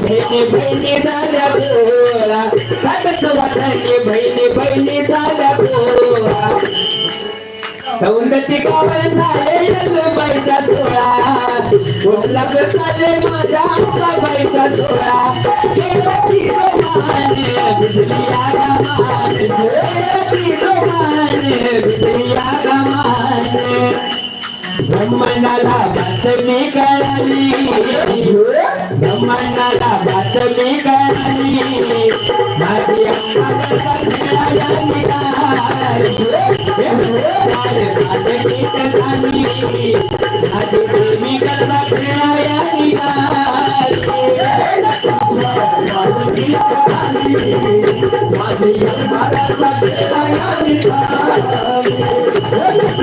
बहिणी बहिणी झाल्या गोळा सात वाटाणे बहिणी बहिणी झाल्या गोळा सौंदती गावात झाले बाईचा सोळा कुठला चाले माझ्या बाईचा सोळा बिजली ब्रह्मांडाला बातमी कळाली ब्रह्मांडाला बातमी कळाली माझी अंबाला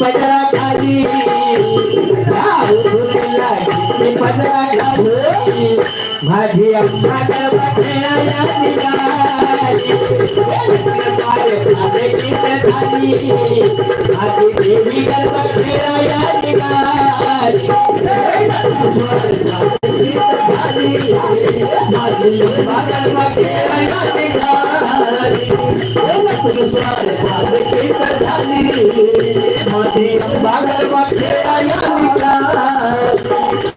पदरा खाली पदरा खाली माझी अम्मा देवी गरबा माझी माझी अम्मा गरबा खेळाया निघाली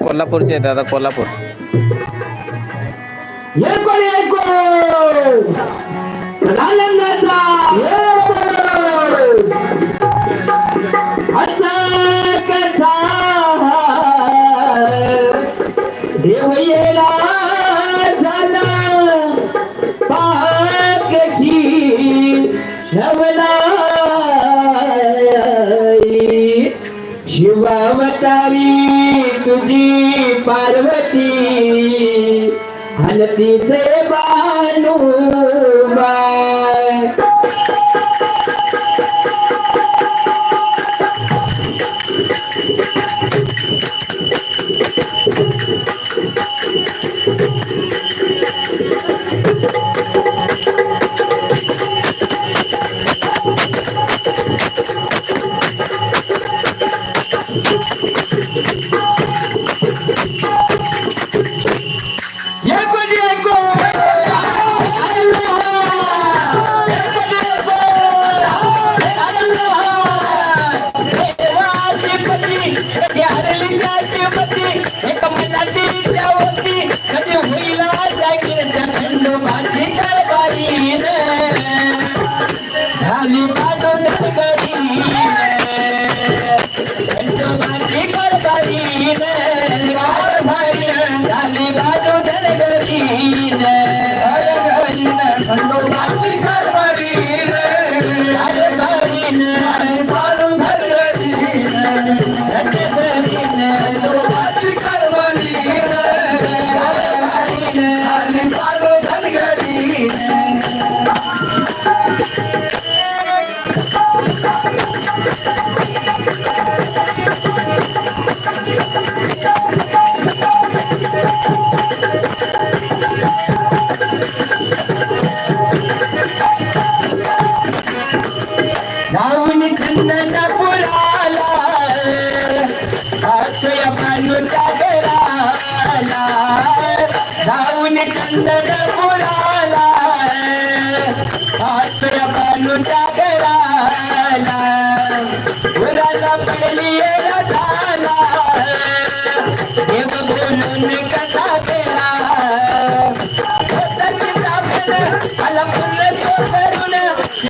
कोल्हापूरचे आहेत दादा कोल्हापूर ऐको शिवावतारी तुझी पार्वती. हलतीचे बानू Gracias. झाली बाजू नरकरी जाऊन खंदन पुराला हातोय बाजूच्या घराला. जाऊन खंदन पुराला